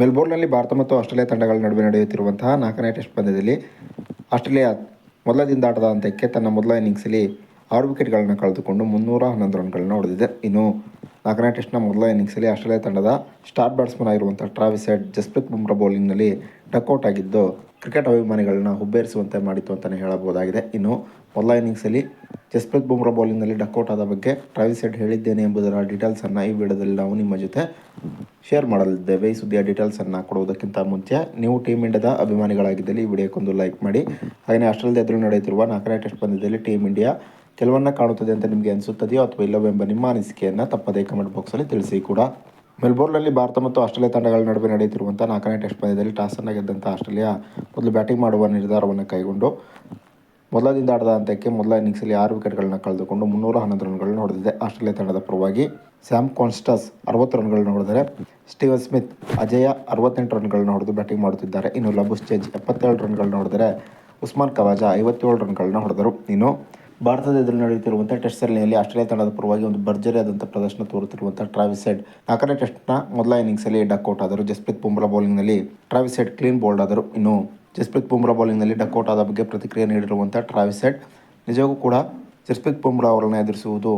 ಮೆಲ್ಬೋರ್ನ್ನಲ್ಲಿ ಭಾರತ ಮತ್ತು ಆಸ್ಟ್ರೇಲಿಯಾ ತಂಡಗಳ ನಡುವೆ ನಡೆಯುತ್ತಿರುವಂತಹ ನಾಲ್ಕನೇ ಟೆಸ್ಟ್ ಪಂದ್ಯದಲ್ಲಿ ಆಸ್ಟ್ರೇಲಿಯಾ ಮೊದಲ ಅಂತ್ಯಕ್ಕೆ ತನ್ನ ಮೊದಲ ಇನ್ನಿಂಗ್ಸಲ್ಲಿ ಆರು ವಿಕೆಟ್ಗಳನ್ನು ಕಳೆದುಕೊಂಡು ಮುನ್ನೂರ ಹನ್ನೊಂದು ರನ್ಗಳನ್ನು ಹೊಡೆದಿದೆ. ಇನ್ನು ನಾಲ್ಕನೇ ಟೆಸ್ಟ್ನ ಮೊದಲ ಇನ್ನಿಂಗ್ಸಲ್ಲಿ ಆಸ್ಟ್ರೇಲಿಯಾ ತಂಡದ ಸ್ಟಾರ್ ಬ್ಯಾಟ್ಸ್ಮನ್ ಆಗಿರುವಂಥ ಟ್ರಾವಿಸ್ ಹೆಡ್, ಜಸ್ಪ್ರೀತ್ ಬುಮ್ರಾ ಬೌಲಿಂಗ್ನಲ್ಲಿ ಡಕ್ಔಟ್ ಆಗಿದ್ದು ಕ್ರಿಕೆಟ್ ಅಭಿಮಾನಿಗಳನ್ನ ಹುಬ್ಬೇರಿಸುವಂತೆ ಮಾಡಿತು ಅಂತಲೇ ಹೇಳಬಹುದಾಗಿದೆ. ಇನ್ನು ಮೊದಲ ಇನ್ನಿಂಗ್ಸಲ್ಲಿ ಜಸ್ಪ್ರೀತ್ ಬುಮ್ರಾ ಬೌಲಿಂಗ್ನಲ್ಲಿ ಡಕ್ಔಟ್ ಆದ ಬಗ್ಗೆ ಟ್ರಾವಿಸ್ ಹೆಡ್ ಹೇಳಿದ್ದೇನೆ ಎಂಬುದರ ಡೀಟೇಲ್ಸನ್ನು ಈ ವಿಡಿಯೋದಲ್ಲಿ ನಾವು ನಿಮ್ಮ ಜೊತೆ ಶೇರ್ ಮಾಡಲಿದ್ದೇವೆ. ಈ ಸುದ್ದಿಯ ಡೀಟೇಲ್ಸನ್ನು ಕೊಡುವುದಕ್ಕಿಂತ ಮುಂಚೆ ನೀವು ಟೀಮ್ ಇಂಡಿಯಾದ ಅಭಿಮಾನಿಗಳಾಗಿದ್ದಲ್ಲಿ ಈ ವಿಡಿಯೋಕ್ಕೊಂದು ಲೈಕ್ ಮಾಡಿ. ಹಾಗೆಯೇ ಆಸ್ಟ್ರೇಲಿಯಾ ಎದುರು ನಡೆಯುತ್ತಿರುವ ನಾಲ್ಕನೇ ಟೆಸ್ಟ್ ಪಂದ್ಯದಲ್ಲಿ ಟೀಮ್ ಇಂಡಿಯಾ ಕೆಲವನ್ನ ಕಾಣುತ್ತದೆ ಅಂತ ನಿಮಗೆ ಅನಿಸುತ್ತದೆಯೋ ಅಥವಾ ಇಲ್ಲವೆಂಬ ನಿಮ್ಮ ಅನಿಸಿಕೆಯನ್ನು ತಪ್ಪದೇ ಕಮೆಂಟ್ ಬಾಕ್ಸಲ್ಲಿ ತಿಳಿಸಿ ಕೂಡ. ಮೆಲ್ಬೋರ್ನಲ್ಲಿ ಭಾರತ ಮತ್ತು ಆಸ್ಟ್ರೇಲಿಯಾ ತಂಡಗಳ ನಡುವೆ ನಡೆಯುತ್ತಿರುವಂಥ ನಾಲ್ಕನೇ ಟೆಸ್ಟ್ ಪಂದ್ಯದಲ್ಲಿ ಟಾಸನ್ನು ಗೆದ್ದಂಥ ಆಸ್ಟ್ರೇಲಿಯಾ ಮೊದಲು ಬ್ಯಾಟಿಂಗ್ ಮಾಡುವ ನಿರ್ಧಾರವನ್ನು ಕೈಗೊಂಡು ಮೊದಲದಿಂದ ಆಡದ ಹಂತಕ್ಕೆ ಮೊದಲ ಇನ್ನಿಂಗ್ಸಲ್ಲಿ ಆರು ವಿಕೆಟ್ಗಳನ್ನು ಕಳೆದುಕೊಂಡು ಮುನ್ನೂರ ಹನ್ನೊಂದು ರನ್ಗಳನ್ನು ಹೊಡೆದಿದೆ. ಆಸ್ಟ್ರೇಲಿಯಾ ತಂಡದ ಪರವಾಗಿ ಸ್ಯಾಮ್ ಕಾನ್ಸ್ಟಸ್ ಅರವತ್ತು ರನ್ಗಳನ್ನು ಹೊಡೆದರೆ ಸ್ಟೀವನ್ ಸ್ಮಿತ್, ಅಜಯ ಅರವತ್ತೆಂಟು ರನ್ಗಳನ್ನು ಹೊಡೆದು ಬ್ಯಾಟಿಂಗ್ ಮಾಡುತ್ತಿದ್ದಾರೆ. ಇನ್ನು ಲಬುಸ್ ಚೇಜ್ ಎಪ್ಪತ್ತೇಳು ರನ್ಗಳನ್ನು ಹೊಡೆದರೆ ಉಸ್ಮಾನ್ ಕವಾಜ ಐವತ್ತೇಳು ರನ್ಗಳನ್ನು ಹೊಡೆದರು. ಇನ್ನು ಭಾರತದ ಎದುರು ನಡೆಯುತ್ತಿರುವಂಥ ಟೆಸ್ಟ್ ಸರಣಿಯಲ್ಲಿ ಆಸ್ಟ್ರೇಲಿಯಾ ತಂಡದ ಪರವಾಗಿ ಒಂದು ಭರ್ಜರಿಯಾದಂಥ ಪ್ರದರ್ಶನ ತೋರುತ್ತಿರುವಂಥ ಟ್ರಾವಿಸ್ ಹೆಡ್ ನಾಲ್ಕನೇ ಟೆಸ್ಟ್ನ ಮೊದಲ ಇನ್ನಿಂಗ್ಸಲ್ಲಿ ಡಕ್ಔಟ್ ಆದರು. ಜಸ್ಪ್ರೀತ್ ಬುಮ್ರಾ ಬೌಲಿಂಗ್ನಲ್ಲಿ ಟ್ರಾವಿಸ್ ಹೆಡ್ ಕ್ಲೀನ್ ಬೋಲ್ಡ್ ಆದರು. ಇನ್ನು ಜಸ್ಪ್ರೀತ್ ಬುಮ್ರಾ ಡಕ್ ಡಕ್ಔಟ್ ಆದ ಬಗ್ಗೆ ಪ್ರತಿಕ್ರಿಯೆ ನೀಡಿರುವಂಥ ಟ್ರಾವಿಸ್ ಹೆಡ್ ನಿಜಕ್ಕೂ ಕೂಡ ಜಸ್ಪ್ರೀತ್ ಬುಮ್ರಾ ಅವರನ್ನು ಎದುರಿಸುವುದು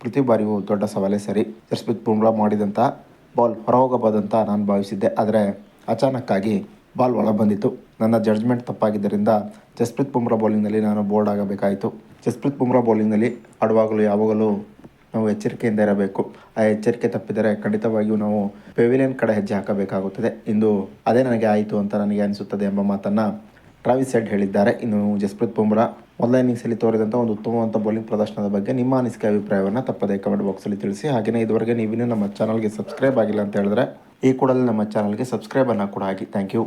ಪ್ರತಿ ಬಾರಿಯೂ ದೊಡ್ಡ ಸವಾಲೇ ಸರಿ. ಜಸ್ಪ್ರೀತ್ ಬುಮ್ರಾ ಮಾಡಿದಂಥ ಬಾಲ್ ಹೊರಹೋಗಬಹುದಂತ ನಾನು ಭಾವಿಸಿದ್ದೆ. ಆದರೆ ಅಚಾನಕ್ಕಾಗಿ ಬಾಲ್ ಒಳ ಬಂದಿತ್ತು. ನನ್ನ ಜಡ್ಜ್ಮೆಂಟ್ ತಪ್ಪಾಗಿದ್ದರಿಂದ ಜಸ್ಪ್ರೀತ್ ಬುಮ್ರಾ ಬೌಲಿಂಗ್ನಲ್ಲಿ ನಾನು ಬೋಲ್ಡ್ ಆಗಬೇಕಾಯಿತು. ಜಸ್ಪ್ರೀತ್ ಬುಮ್ರಾ ಬೌಲಿಂಗ್ನಲ್ಲಿ ಆಡುವಾಗಲೂ ಯಾವಾಗಲೂ ನಾವು ಎಚ್ಚರಿಕೆಯಿಂದ ಇರಬೇಕು. ಆ ಎಚ್ಚರಿಕೆ ತಪ್ಪಿದರೆ ಖಂಡಿತವಾಗಿಯೂ ನಾವು ಪೆವಿಲಿಯನ್ ಕಡೆ ಹೆಜ್ಜೆ ಹಾಕಬೇಕಾಗುತ್ತದೆ. ಇಂದು ಅದೇ ನನಗೆ ಆಯಿತು ಅಂತ ನನಗೆ ಅನಿಸುತ್ತದೆ ಎಂಬ ಮಾತನ್ನು ಟ್ರಾವಿಸ್ ಹೆಡ್ ಹೇಳಿದ್ದಾರೆ. ಇನ್ನು ಜಸ್ಪ್ರೀತ್ ಬುಮ್ರಾ ಮೊದಲ ಇನ್ನಿಂಗ್ಸಲ್ಲಿ ತೋರಿದಂಥ ಒಂದು ಉತ್ತಮವಂತ ಬೌಲಿಂಗ್ ಪ್ರದರ್ಶನದ ಬಗ್ಗೆ ನಿಮ್ಮ ಅನಿಸಿಕೆ ಅಭಿಪ್ರಾಯವನ್ನು ತಪ್ಪದೇ ಕಮೆಂಟ್ ಬಾಕ್ಸಲ್ಲಿ ತಿಳಿಸಿ. ಹಾಗೆಯೇ ಇದುವರೆಗೆ ನೀವಿನ್ನೂ ನಮ್ಮ ಚಾನಲ್ಗೆ ಸಬ್ಸ್ಕ್ರೈಬ್ ಆಗಿಲ್ಲ ಅಂತ ಹೇಳಿದ್ರೆ ಈ ಕೂಡಲೇ ನಮ್ಮ ಚಾನಲ್ಗೆ ಸಬ್ಸ್ಕ್ರೈಬನ್ನು ಕೂಡ ಹಾಕಿ. Thank you